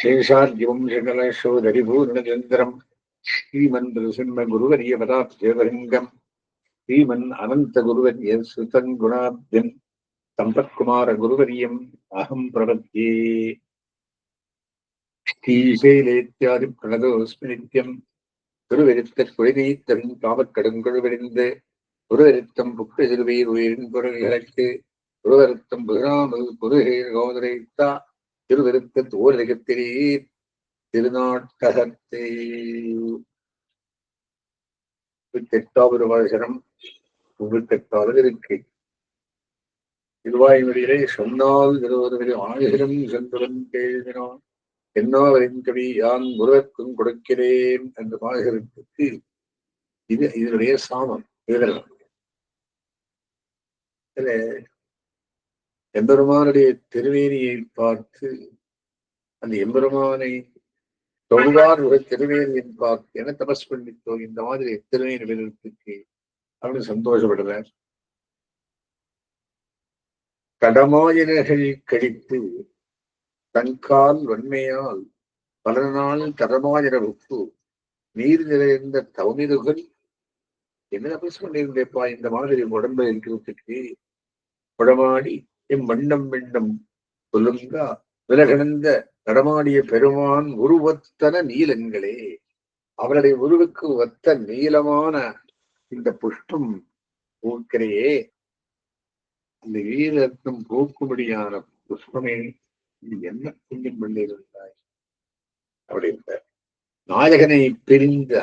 சேஷாத்யவம் சகலசோதரிபூர்ணச்சந்திரம் ஸ்ரீமன் பிரசன்ன குருவரிய பதாப்தேவலிங்கம் ஸ்ரீமன் அனந்த குருவரிய சுதங்குணாப்தன் சம்பத்குமார குருவரியம் அகம் பிரபத்தியே ஸ்ரீசைலேத்தியாதி பிரணதோஸ்மி நித்யம் குருவெருத்த குழைநீத்தவின் காமக்கடும் குருவெருத்தம் புக்கெதிர்வீர் உயிரின் பொருள்களுக்கு குருவருத்தம் புதுராமல் புதுகை கோதரைத்தா திருவருத்த தோரகத்திலே திருநாட்டகத்தே எட்டாவது வாசனம் தொண்ணூத்தெட்டாவது இருக்கு. திருவாய்மொழியிலே சொன்னால் திருவருவரை ஆயிரம் சென்றவன் கேள்வினான். என்னாவரின் கவி யான் முருகக்கும் கொடுக்கிறேன் என்று பாகரத்துக்கு இது இதனுடைய சாமம் விவரணம் எம்பெருமானுடைய திருவேணியை பார்த்து அந்த எம்பெருமானை தொழுவார் ஒரு திருவேணியின் பார்த்து என தபஸ் பண்ணித்தோ? இந்த மாதிரி திருவேணி விதத்துக்கு அப்படின்னு சந்தோஷப்படுறார். கடமாயினர்கள் கழித்து தன்கால் வன்மையால் பல நாள் தரமாயிரவுக்கு நீர் நிறைந்த தவமிதுகள் என்ன தபஸ் பண்ணியிருந்தேப்பா? இந்த மாதிரி உடம்பு இருக்கிறதுக்கு? உடமாடி எம் வண்ணம் வெண்ணம் சொல்லுங்கா விலகணந்த நடமாடிய பெருமான் உருவத்தன நீலங்களே அவருடைய உருவுக்கு ஒத்த நீளமான இந்த புஷ்பம் பூக்கிறையே அந்த வீரத்தும் பூக்கும்படியான புஷ்பமே இது என்ன புண்ணியம் பண்ணியிருந்தாய்? அப்படின்ற நாயகனை பிரிந்த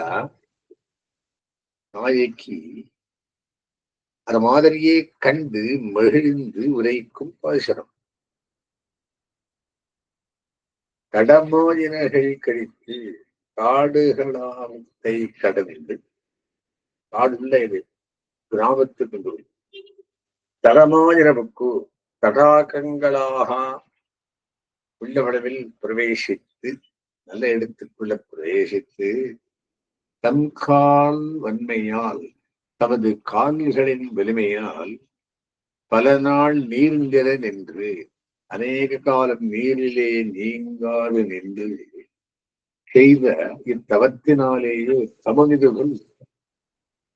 நாயகி அது மாதிரியே கண்டு மகிழ்ந்து உரைக்கும் பாசுரம். கடமாயினர்கள் கழித்து காடுகளாமத்தை கடந்து காடுள்ள இது கிராமத்துக்கு தரமாயிரவுக்கு தடாகங்களாக உள்ளவளவில் பிரவேசித்து நல்ல இடத்துக்குள்ள பிரவேசித்து தன் கால் வன்மையால் தமது கால்களின் வலிமையால் பல நாள் நீர்ந்திர நின்று அநேக காலம் நீரிலே நீங்காது நின்று செய்த இத்தவத்தினாலேயே சமநிதிகள்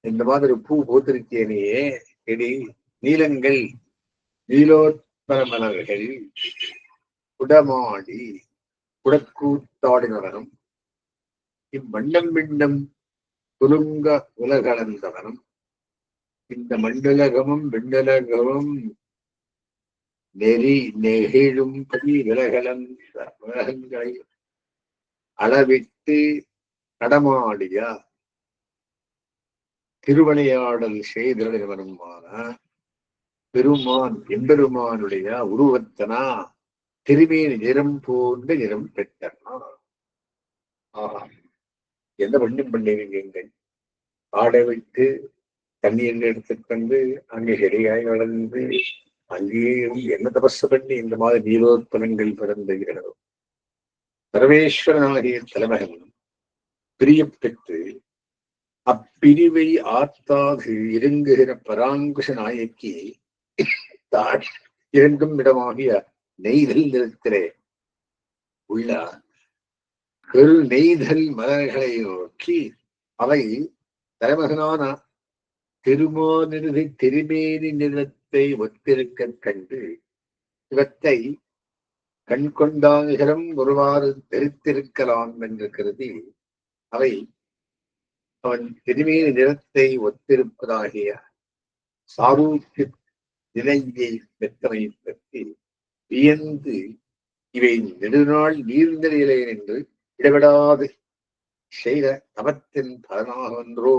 இந்த மாதிரி பூ பூத்திருக்கேனையே செடி நீலங்கள் நீலோத்பர மலர்கள் குடமாடி குடக்கூத்தாடினவனும் இம்மண்டம் பிண்டம் குலுங்க உலகளந்தவனும் இந்த மண்டலகமும் விண்டலகமும் நெறி நெகிழும்படி விலகலன் உலகங்களை அளவிட்டு நடமாடியா? திருவிளையாடல் செய்தவனுமான பெருமான் எம்பெருமானுடைய உருவத்தனா திருமேனி நிறம் போன்ற நிறம் பெற்றனா? ஆஹா எந்த பண்ணும் பண்ணிருக்கீங்க ஆடை விட்டு தண்ணீர் எடுத்துக்கொண்டு அங்கே செடியாய் வளர்ந்து அங்கேயே என்ன தபஸ் பண்ணி இந்த மாதிரி நீலோத்பலங்கள் பிறந்துகிறதோ பரமேஸ்வரனாகிய தலைமகன் பிரியம் அப்பிரிவை ஆத்தாது இறங்குகிற பராங்குஷ நாயக்கி தான் இறங்கும் இடமாகிய நெய்தல் நிலத்திலே உள்ள பெரு நெய்தல் மலர்களை நோக்கி அவை தலைமகனான திருமானிருதி திருமேனி நிலத்தை ஒத்திருக்க கண்டு இவற்றை கண் கொண்டாகிரம் ஒருவாறு தெரித்திருக்கலாம் என்று கருதி அவை அவன் திருமேனி நிறத்தை ஒத்திருப்பதாகிய சாரூக்கு நிலையை பெற்றவை பற்றி வியந்து இவை நெடுநாள் நீர்ந்த நீர்நிலையிலே என்று இடவிடாது செய்த தவத்தின் பலனாகன்றோ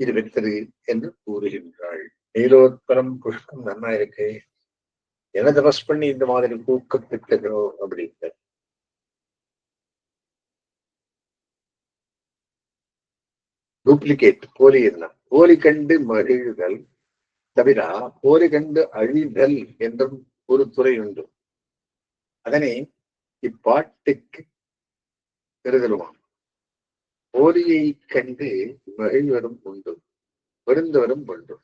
இருக்கிறது என்று கூறுகின்றாள். நீலோத்பலம் புஷ்பம் நன்னா இருக்கு என தபஸ் பண்ணி இந்த மாதிரி பூக்கம் பெற்றதோ அப்படின்ட்டு டூப்ளிகேட் போலி என்ன போலி கண்டு மகிழ்தல் தவிர போலி கண்டு அழிதல் என்றும் ஒரு துறை உண்டு. அதனை இப்பாட்டுக்கு பெறுதலுமாம் போலியை கண்டு மகிழ்வரும் உண்டு பெருந்தவரும் உண்டு.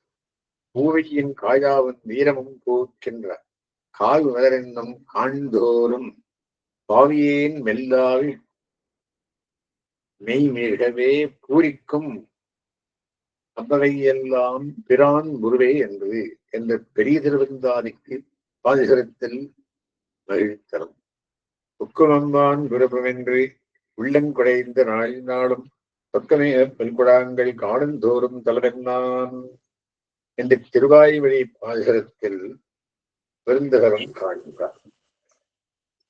பூவையின் காயாவும் வீரமும் போக்கின்ற கால் மலரென்னும் காண்தோறும் பாவியேன் மெல்லாவி மெய்மிகவே பூரிக்கும் அவ்வகையெல்லாம் பிரான் குருவே என்பது என்ற பெரிய திருவந்தாதிக்கு பாதிகரத்தில் மகிழ்த்தரும். உக்குமம்பான் குருபமென்று உள்ளங்குடைந்த நாளில் நாளும் பல்குடாங்கள் பெண்குடாங்கள் காணுந்தோறும் தலைவென்னான் என்று திருவாய்வழி பாசகத்தில் பெருந்தகரம் காண்கிறார்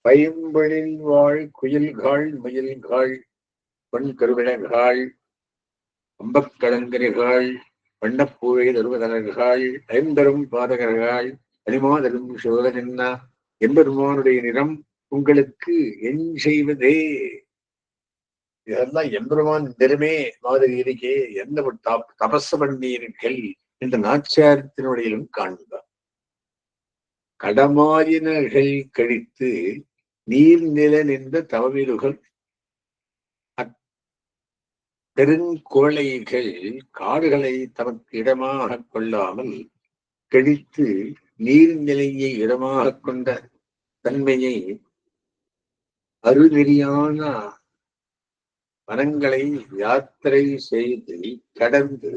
பயம்பொழில் வாழ் குயில்காள் முயல்காள் பொன் கருவிழகாள் அம்பக்கலங்கரிகாள் வண்ணப்பூவை தருவதனர்கள் ஐம்பெரும் பாதகர்கள் அனிமாதரும் சோதனா எம்பெருமானுடைய நிறம் உங்களுக்கு என் செய்வதே. இதெல்லாம் எம்பெருமான் பெருமே மாதிரி இருக்கே எந்த தப் தபஸ் பண்ணீர்கள் என்ற நாச்சாரத்தினுடையிலும் காண்பார் கடமாயினர்கள் கழித்து நீர்நில நின்ற தவவிருகள் பெருங்கோழைகள் காடுகளை தமக்கு இடமாக கொள்ளாமல் கழித்து நீர்நிலையை இடமாக கொண்ட தன்மையை அருநெறியான மனங்களை யாத்திரை செய்து கடந்து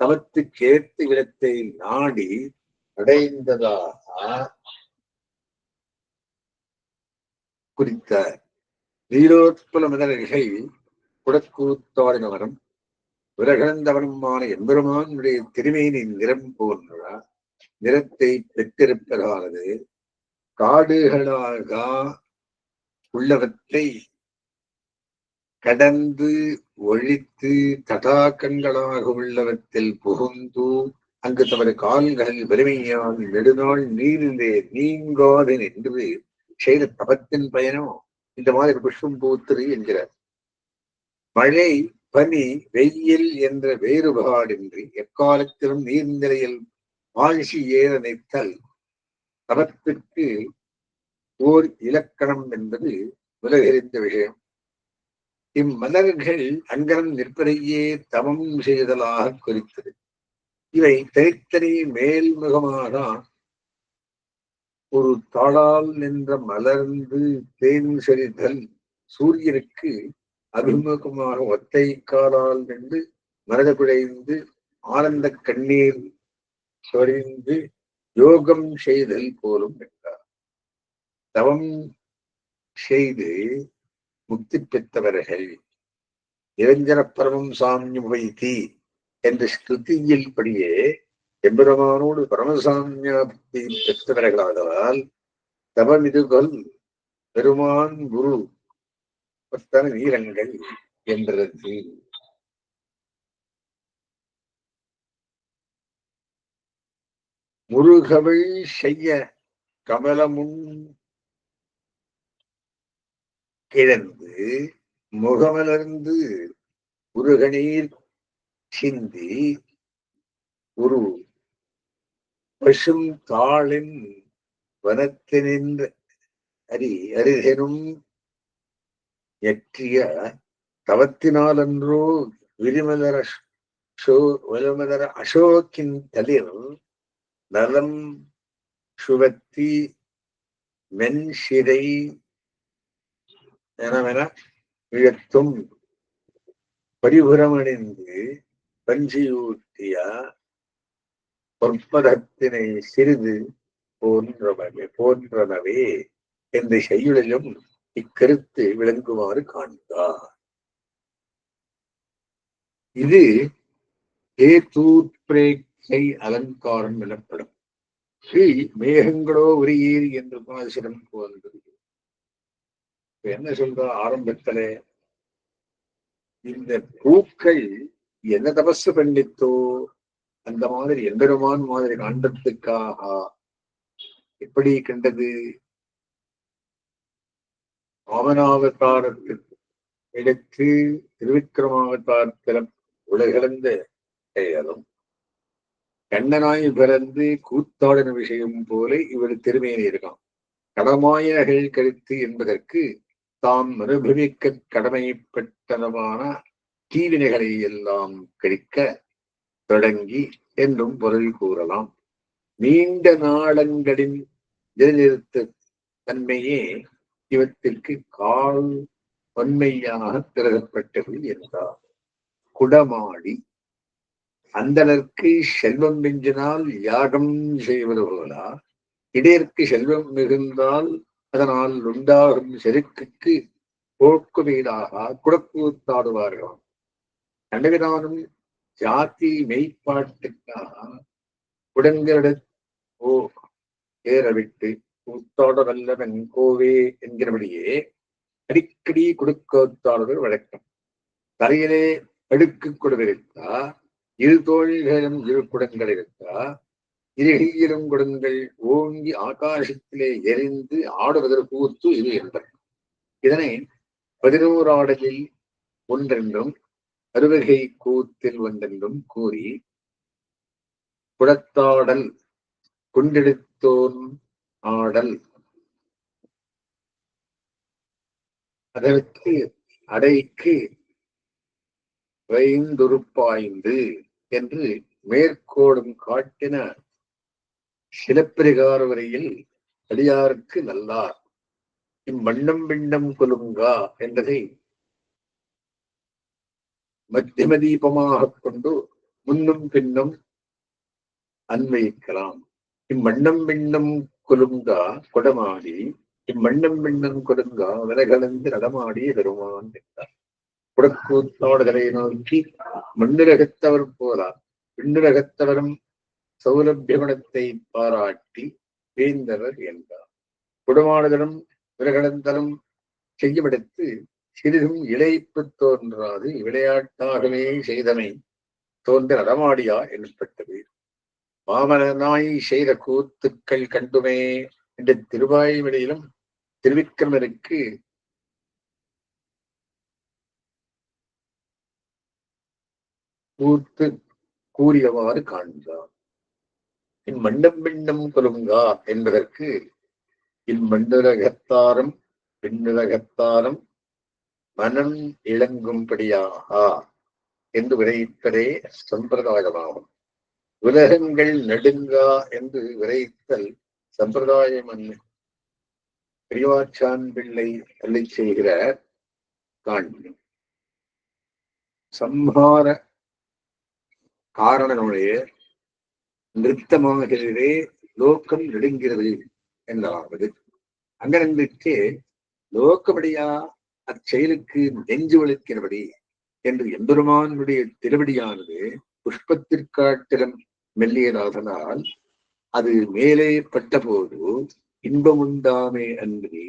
தமத்து கேத்து இடத்தை நாடி அடைந்ததாக குறித்தார். வீரோத்பல மதர்கள் குடக்கூத்தாடினவரும் விரகந்தவனுமான எம்பெருமானுடைய திருமேனின் நிறம் போன்ற நிறத்தை பெற்றிருப்பதானது. காடுகளாக உள்ளவற்றை கடந்து ஒழித்து தடாகங்களாக உள்ளவற்றில் புகுந்து அங்கு தமது கால்கள் வலிமையால் நெடுநாள் நீரிலே நீங்காது நின்று செய்த தபத்தின் பயனோ? இந்த மாதிரி புஷ்பம் பூத்திரு என்கிறார். மழை பனி வெயில் என்ற வேறுபாடின்றி எக்காலத்திலும் நீர்நிலையில் ஆழ்ச்சி ஏற நினைத்தல் தபத்திற்கு ஓர் இலக்கணம் என்பது உலகறிந்த விஷயம். இம்மலர்கள் அங்கனம் நிற்பதையே தவம் செய்தலாக குறித்தது. இவை தனித்தனி மேல்முகமாக ஒரு தாளால் நின்ற மலர்ந்து தேன் செறிதல் சூரியனுக்கு அபிமுகமாக ஒத்தை காலால் நின்று மனத குழைந்து ஆனந்த கண்ணீர் சொரிந்து யோகம் செய்தல் போலும் என்றார். தவம் செய்து முக்தி பெற்றவர்கள். நிரஞ்சன பரமம் சாமியம் வைத்தி என்ற ஸ்ருதியில் படியே எம்பெருமானோடு பரமசாமியாபத்தை பெற்றவர்களாதலால் தவமிதுகள் பெருமான் குரு பத்தன வீரங்கள் என்றது. முருகவை செய்ய கமலமுன் கிழந்து முகமலர்ந்து முருகநீர் சிந்தி ஒரு பசும் தாளின் வனத்தினின்ற அரி அரிதெனும் எற்றிய தவத்தினாலன்றோ விரிமலர விரிமலர அசோக்கின் தளிர் நலம் சுவத்தி மென்சிறை எனவென இழத்தும் பரிபுரமணிந்து பஞ்சியூட்டிய பொற்பதத்தினை சிறிது போன்றவை போன்றனவே என்ற செய்யுளிலும் இக்கருத்து விளங்குமாறு காண்பார். இது ஏதூத்பிரேக்கை அலங்காரம் எனப்படும். மேகங்களோ உரியீர் என்று பாசிரம் போன்றது. என்ன சொல்ற ஆரம்பத்திலே? இந்த பூக்கள் என்ன தபசு பண்ணித்தோ? அந்த மாதிரி எம்பெருமான் மாதிரி காண்டத்துக்காக எப்படி கண்டது? வாமனாவதாரத்துக்கு எடுத்து திருவிக்கிரமாவதாரத்திலும் உலகிழந்த பெயரும் கண்ணனாய் பிறந்து கூத்தாடின விஷயம் போல இவர் திருமேனி இருக்கான் கடமாயர்கள் கருத்து என்பதற்கு தாம் அனுபவிக்க கடமைப்பட்டனமான தீவினைகளை எல்லாம் கழிக்க தொடங்கி என்றும் பொருள் கூறலாம். நீண்ட நாளங்களின் நிலநிறுத்த தன்மையே இவத்திற்கு கால் வன்மையாக திறகப்பட்டது என்றார். குடமாடி அந்தனர்க்கு செல்வம் மிஞ்சினால் யாகம் செய்வது போலா இடையிற்கு செல்வம் மிகுந்தால் அதனால் உண்டாகும் செருக்குக்கு போக்கு வீடாக குடக்கூத்தாடுவார்களாம் கண்டவிரானும் ஜாதி மெய்ப்பாட்டுக்காக குடங்களிட ஓ ஏறவிட்டு கூத்தாட வல்லவன் கோவே என்கிறபடியே அடிக்கடி குடுக்கத்தாடுதல் வழக்கம். தரையிலே அடுக்கு கொடுவிருக்கா இரு தோழிகளும் இரு குடங்கள் இருக்கா இருகையிலும் குடங்கள். ஓங்கி ஆகாசத்திலே எரிந்து ஆடுவதற்கு கூத்து இது என்பர். இதனை பதினோராடலில் ஒன்றென்றும் அறுவகை கூத்தில் ஒன்றென்றும் கூறி குடத்தாடல் குண்டெடுத்தோன் ஆடல். அதற்கு அடைக்கு வைந்துருப்பாய்ந்து என்று மேற்கோடும் காட்டின சிலப்பிரகார வரையில் அடியாருக்கு நல்லார். இம்மண்ணம் பிண்டம் கொலுங்கா என்பதை மத்தியம தீபமாக கொண்டு முன்னும் பின்னும் அன்வயிக்கலாம். இம்மண்ணம் பிண்டம் கொலுங்கா கொடமாடி இம்மண்ணம் பிண்டம் கொலுங்கா விலகலந்து நடமாடிய பெருமான் என்றார். குடக்கூத்தாடுகளை நோக்கி மண்ணுலகத்தவர் போலார். விண்ணுலகத்தவரும் சௌரபிய குணத்தை பாராட்டி வேந்தவர் என்றார். குடமானதனும் விலகலந்தலும் செய்யமெடுத்து சிறிதும் இழைப்பு தோன்றாது விளையாட்டாகவே செய்தமை தோன்ற நடமாடியா எனப்பட்டது மாமனாய் செய்த கூத்துக்கள் கண்டுமே என்ற திருவாய்மொழியிலும் திருவிக்கிரமருக்கு கூத்து கூறியவாறு காண்கிறார் இம்மண்டம் பிண்டம் கொலுங்கா என்பதற்கு இம்மண்டுலகத்தாரும் பின்னுலகத்தாரும் மனம் இளங்கும்படியாகா என்று விரைத்தலே சம்பிரதாயமாகும். உலகங்கள் நடுங்கா என்று விரைத்தல் சம்பிரதாயம் அல்ல பெரியவாச்சான் பிள்ளை அள்ளி செய்கிற காண்பி. சம்ஹார காரணனுடைய நிறுத்தமாகிறது லோக்கம் நெடுங்கிறது என்றாவது. அங்கிருந்துட்டு லோக்கபடியா அச்செயலுக்கு நெஞ்சு வலிக்கிறபடி என்று எம்பெருமானுடைய திருவடியானது புஷ்பத்திற்காட்டிலும் மெல்லியதாதனால் அது மேலே பட்டபோது இன்பமுண்டாமே அன்றி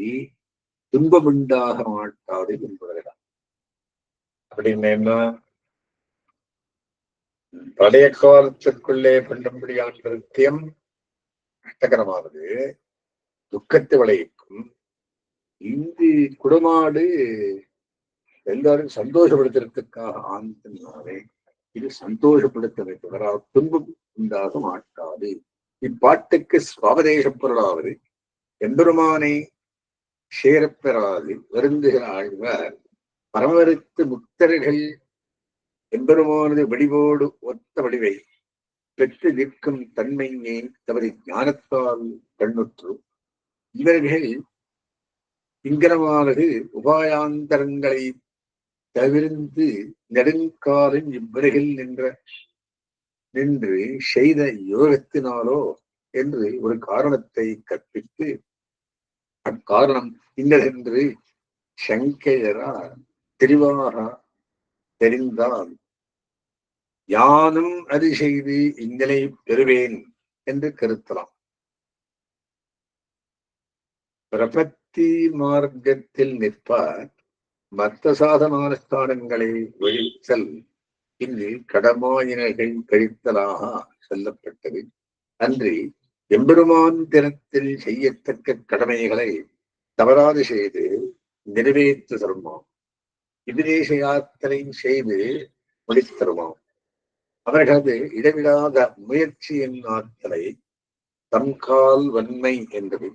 துன்பமுண்டாக மாட்டாது என்பதுதான். அப்படின்னு என்ன பழைய காலத்திற்குள்ளே பண்ணும்படியான நிருத்தியம் கட்டகரமானது துக்கத்தை விளைவிக்கும். இந்தி குடமாடு எல்லாரும் சந்தோஷப்படுத்துறதுக்காக ஆனந்தனாலே இது சந்தோஷப்படுத்தவே தொடரா துன்பம் உண்டாக மாட்டாது இப்பாட்டுக்கு சுவாபதேச பொருளாவது. எம்பெருமானை சேரப்பெறாது வருந்துகிற ஆழ்வார் பரமரித்து முக்தர்கள் எம்பெருமானது வடிவோடு ஒத்த வடிவை பெற்று நிற்கும் தன்மையே தவறி ஞானத்தால் கண்ணுற்று இவர்கள் இங்கனமானது உபாயாந்தரங்களை தவிர்ந்து நெடுங்காலம் இவ்வுலகில் நின்ற நின்று செய்த யோகத்தினாலோ என்று ஒரு காரணத்தை கற்பித்து அக்காரணம் இன்னதென்று சங்கையரா தெளிவாக தெரிந்தால் யானும் அது செய்து இங்கனை பெறுவேன் என்று கருத்தலாம். பிரபத்தி மார்க்கத்தில் நிற்பார் மத்த சாதனானுஷ்டானங்களை ஒழித்தல் இங்கு கடமாயினர்கள் கழித்தலாக சொல்லப்பட்டது. அன்றி எம்பெருமான் தினத்தில் செய்யத்தக்க கடமைகளை தவறாது செய்து நிறைவேற்று தருமாம். விதேச யாத்திரை செய்து முடித்தருமாம் அவர்களது இடைவிடாத முயற்சியின் ஆற்றலை தம்கால் வன்மை என்பது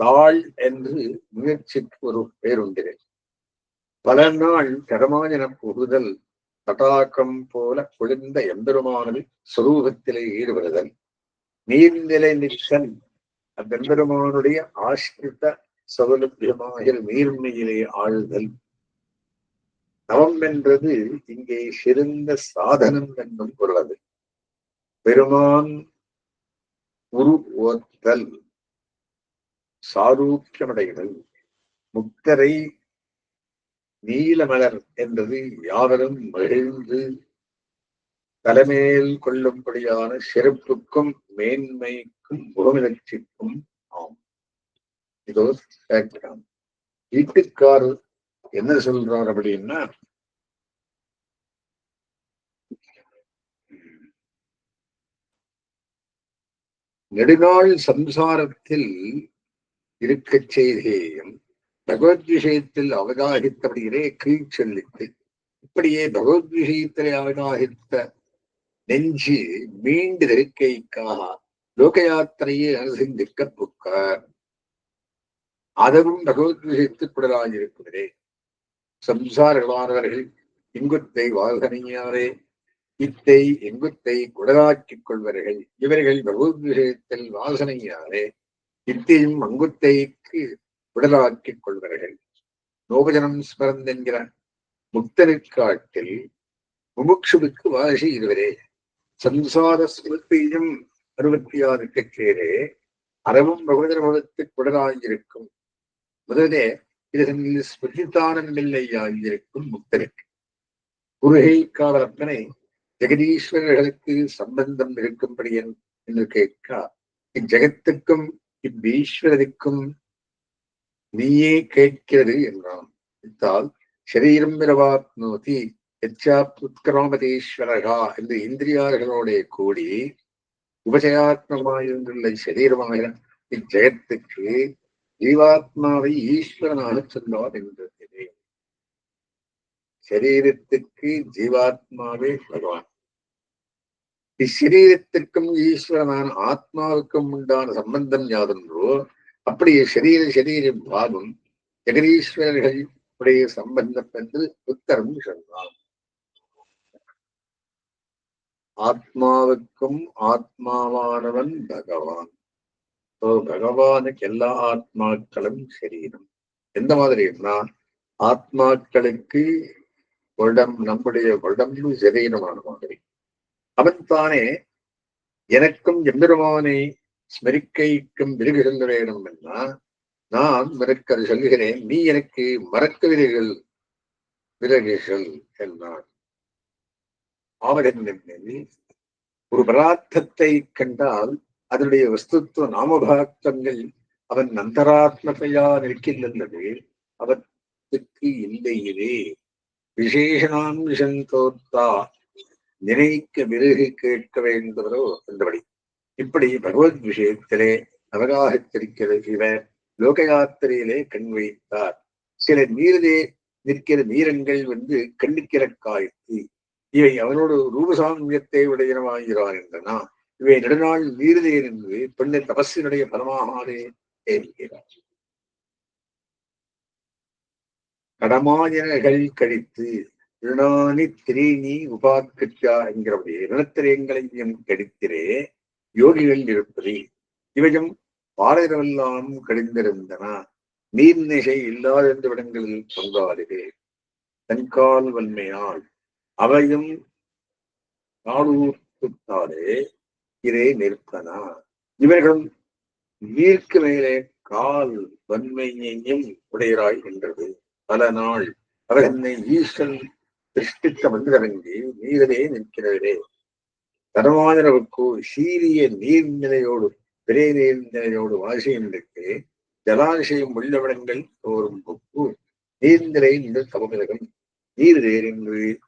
தாழ் என்று முயற்சிக்கு ஒரு பேருண்டு பல நாள் கடமாயன புகுதல் தடாக்கம் போல குளிர்ந்த எம்பெருமானது சுரூபத்திலே ஈடுபடுதல். நீர்நிலை அந்த அவ்வெம்பெருமானுடைய ஆஷ்கிருத சௌலபியமாக நீர்மையிலே ஆழ்தல். தவம் என்றது இங்கே சிறந்த சாதனம் என்றும் உள்ளது பெருமான் உருவத்தல் சாரூக்கியமடைதல் முக்தரை நீலமலர் என்றது யாவரும் மகிழ்ந்து தலைமையில் கொள்ளும்படியான சிறப்புக்கும் மேன்மைக்கும் முகமிழச்சிக்கும் ஆம். இதோ வீட்டுக்காரர் என்ன சொல்றார் அப்படின்னா நெடுநாள் சம்சாரத்தில் இருக்கச் செய்தேயும் பகவத் விஷயத்தில் அவகாகித்தபடியே கீழ் செல்லித்து இப்படியே பகவத் விஷயத்திலே அவகாகித்த நெஞ்சு மீண்டு இருக்கைக்காக லோக யாத்திரையை அனுசந்திக்க புக்கார் அதுவும் பகவத் விஷயத்துக்குடலாயிருக்கிறதே சம்சாரிகளானவர்கள் இங்குத்தை வாசனையாரே இத்தை எங்குத்தை குடலாக்கிக் கொள்வர்கள் இவர்கள் பகவத் விஷயத்தில் வாசனையாரே இத்தையும் அங்குத்தைக்கு உடலாக்கிக் கொள்வர்கள். நோபஜனம் ஸ்மரந்தென்கிற முக்தனுக்காட்டில் முமுட்சுவுக்கு வாசி இதுவரே சம்சார ஸ்மிருத்தியும் அறுபத்தி ஆறு கச்சேரே அறவும் பகவதர் முகத்துக்கு உடலாயிருக்கும் முதலே இதனில் ஸ்மிருதித்தானமில்லையாயிருக்கும் முக்தனுக்கு. குருகை காவலப்பனை ஜெகதீஸ்வரர்களுக்கு சம்பந்தம் இருக்கும்படி என்று கேட்க இஜகத்துக்கும் இவ்வீஸ்வரருக்கும் நீயே கேட்கிறது என்றான். இத்தால் சரீரம் விரவாத்னோதி எச்சாத்கிராமதீஸ்வரகா என்று இந்திரியார்களோட கூடி உபசயாத்மகமாயிருந்துள்ள சரீரமாக இஜெகத்துக்கு ஜீவாத்மாவை ஈஸ்வரனாக சொன்னார் என்றது சரீரத்துக்கு ஜீவாத்மாவே பகவான். இச்சரீரத்திற்கும் ஈஸ்வரனான ஆத்மாவுக்கும் உண்டான சம்பந்தம் யாதென்றோ அப்படியே சரீர சரீர பாவம் ஜெகதீஸ்வரர்கள் உடைய சம்பந்தம் என்று புத்தரும் சொன்னான் ஆத்மாவுக்கும் ஆத்மாவானவன் பகவான். பகவானுக்கு எல்லா ஆத்மாக்களும் சரீரம் எந்த மாதிரின்னா ஆத்மாக்களுக்கு உடம் நம்முடைய உடம்பு சரீரமான மாதிரி. அவன் தானே எனக்கும் எம்பெருமானை ஸ்மரிக்கைக்கும் விருகுகின்றேனும் சொல்ல நான் விரக்க சொல்கிறேன் நீ எனக்கு மறக்க விரைகள் விரகுகள் என்றான் ஆவகன் ஒரு பராத்தத்தை கண்டால் அதனுடைய வஸ்துத்துவ நாமபாக்தங்கள் அவன் நந்தராத்மகையா நிற்கின்றது அவற்றுக்கு இல்லையிலே விசேஷனாம்சம் தோத்தா நினைக்க விருகு கேட்க வேண்டுவதோ என்றபடி இப்படி பகவத் விஷயத்திலே அவகாகத்திருக்கிறது இவர் லோகயாத்திரையிலே கண் வைத்தார். சில நீரிலே நிற்கிற நீரங்கள் வந்து கண்ணுக்கிற காய்த்து இவை அவனோடு ரூபசாமியத்தை உடையனவாகிறாகின்றன இவை நெடுநாள் நீரிலே இருந்து பெண்ணை தபசினுடைய பலமாகாதே தேர்கிறார் கடமாயனர்கள் கழித்து ரிணானி திரீணி உபாக்கிருத்தியா என்கிறபடியே ரிணத்திரயங்களையும் கடித்திரே யோகிகள் இருப்பது. இவையும் பாரதமெல்லாம் கடிந்திருந்தன. நீர்நிகை இல்லாத விடங்களில் பங்காடுகே தன்கால் வன்மையால் அவையும் நாடூர்த்தாலே இரே நிற்பனா இவர்களும் நீர்க்கு மேலே கால் வன்மையையும் உடையராய் என்றது பல நாள் அவர் என்னை ஈஸ்வரன் திருஷ்டித்த மந்திரங்கி நீரிலே நிற்கிறவரே. தர்மாதரவுக்கு சீரிய நீர்நிலையோடு விரை நீர்நிலையோடு வாசியனுக்கு ஜலாசயம் உள்ளவிடங்கள் தோறும் பொக்கு நீர்நிலை நின்று தவமிலகம் நீர் என்று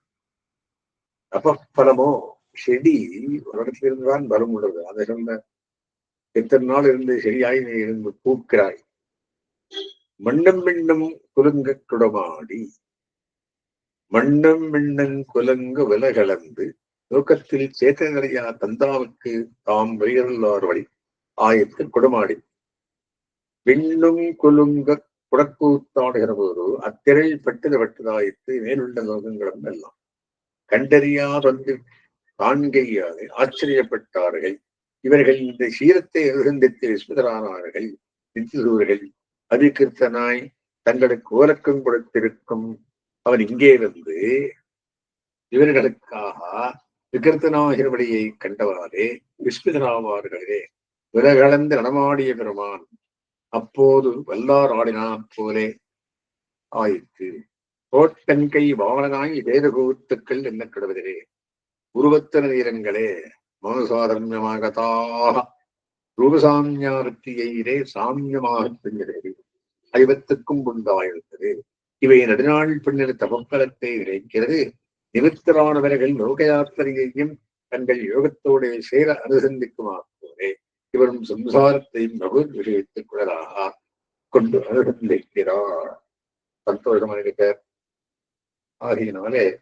அப்பலமோ செடி ஒரு இடத்துல இருந்துதான் பலம் உள்ளது. அதை சொன்ன எத்தனை நாள் இருந்து செடியாய் நீ இருந்து பூக்கிறாய்? மண்ணும் மின்னும் குலுங்க குடமாடி மண்ணும் மின்னன் குலங்க விலகலந்து நோக்கத்தில் சேத்தனரையா தந்தாவுக்கு தாம் வெளியுள்ளார் வழி ஆயத்து குடமாடி. விண்ணும் குலுங்க குடக்கூத்தாடுகிற போது அத்திரை பட்டது பட்டதாயிற்று மேலுள்ள லோகங்களும் எல்லாம் கண்டறியாதொன்று காண்கையாது ஆச்சரியப்பட்டார்கள். இவர்கள் இந்த சீரத்தை அனுசந்தித்து விஸ்மிதரானார்கள் நித்திசூர்கள் அதிகிருத்தனாய் தங்களுக்கு ஓலக்கம் கொடுத்திருக்கும் அவன் இங்கே வந்து இவர்களுக்காக விகிருத்தனாகிறபடியை கண்டவாறே விஸ்மிதராவார்களே விலகலந்து நடமாடிய பெருமான் அப்போது வல்லார் ஆடினான் போலே ஆயிற்று. கோட்டன்கை வாழனாய் வேத வேதகூத்துக்கள் என்ன கிடவதிலே. உருவத்தன நீரங்களே மனசாரண்யமாகதாக ரூபசாமியார்த்தியிலே சாமியமாக பின்னிறது ஐவத்துக்கும் உண்டாயிருந்தது. இவை நடுநாள் பின்னர் தபக்கலத்தை விளைக்கிறது நிமித்தரானவர்கள் லோக யாத்திரையையும் தங்கள் யோகத்தோடு சேர அனுசந்திக்குமாறே இவரும் சம்சாரத்தையும் பகவத் விஷயத்துக் குழலாக கொண்டு அனுசந்திக்கிறார். சந்தோஷமாக இருக்க. ஆகியனாலே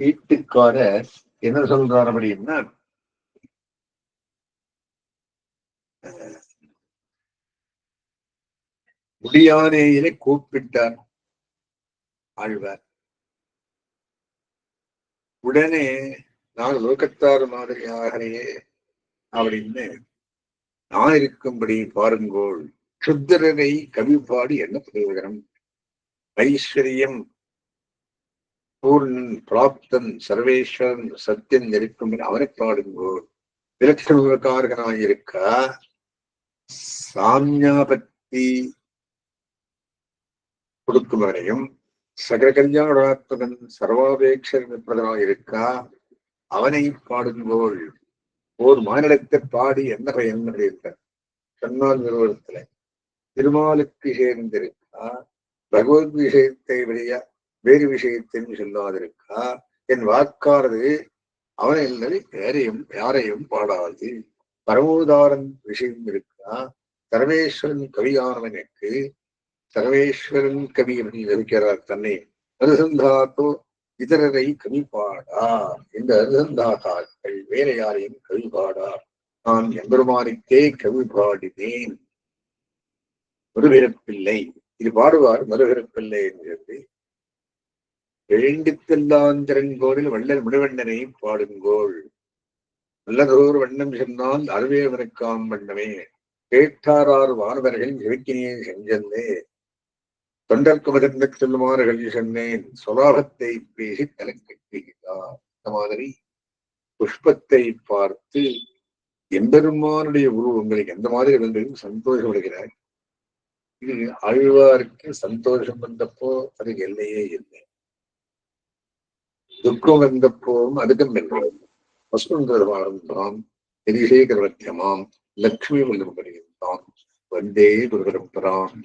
வீட்டுக்காரர் என்ன சொல்றார் அப்படின்னா முடியானேயிலே கூப்பிட்டார் ஆழ்வார். உடனே நான் லோகத்தார் மாதிரியாகவே அப்படின்னு நான் இருக்கும்படி பாருங்கோள். சுத்திரரை கவி பாடி என்ன பிரயோஜனம் ஐஸ்வர்யம் பூர்ணன் பிராப்தன் சர்வேஸ்வரன் சத்தியன் இருக்கும் அவனை பாடுங்கோள் விலட்சணக்காரகனாயிருக்க சாமியாபத்தி கொடுக்குமவனையும் சகல கல்யாணாத்மகன் சர்வாபேட்சனாயிருக்கா அவனை பாடுங்கோள் ஓர் மாநிலத்தை பாடி என்ன பயன் அப்படின்றார் சொன்னால் நிறுவனத்துல திருமாலுக்கு சேர்ந்திருக்கா பகவத் விஷயத்தை விடைய வேறு விஷயத்தையும் சொல்லாதிருக்கா? என் வாக்கானது அவன் இல்லை யாரையும் யாரையும் பாடாது. பரமோதாரன் விஷயம் இருக்கா? சர்வேஸ்வரன் கவியானவனுக்கு சர்வேஸ்வரன் கவி அப்படின்னு இருக்கிறார் தன்னை. அனுசந்தாத்தோ இதரரை கவி பாடா இந்த அனுசந்தாதாக்கள் வேற யாரையும் கவி பாடா நான் எம்பெருமானுக்கே கவி பாடினேன் மறுபிறப்பில்லை. இது பாடுவார் மறுபிறப்பில்லை என்கிறது எழுண்டித்தெல்லாந்திரங்கோடில் வள்ளல் முனிவண்ணனையும் பாடுங்கோள். நல்லதோர் வண்ணம் சொன்னால் அருவேவனுக்காம் வண்ணமே. கேட்டாரார் வானவர்கள் இவக்கினியை செஞ்சந்தே. தொண்டர்க்கு மதிர்ந்த சொல்லுமாறுகள் சொன்னேன். சொலாபத்தை பேசி தலைக்கட்டுகிறார் இந்த மாதிரி புஷ்பத்தை பார்த்து எம்பெருமானுடைய உருவங்களுக்கு எந்த மாதிரி இருந்ததும் சந்தோஷப்படுகிறார். இது அழ்வாருக்கு சந்தோஷம் வந்தப்போ அதுக்கு எல்லையே இல்லை. துக்கம் எந்த வந்தப்போவும் அதுக்கும் இல்லை வசுந்தரமானந்தாம் திரிசேகரவத்தியமாம் லக்ஷ்மி வல்லபடியாம் வந்தே குருபரம்பராம்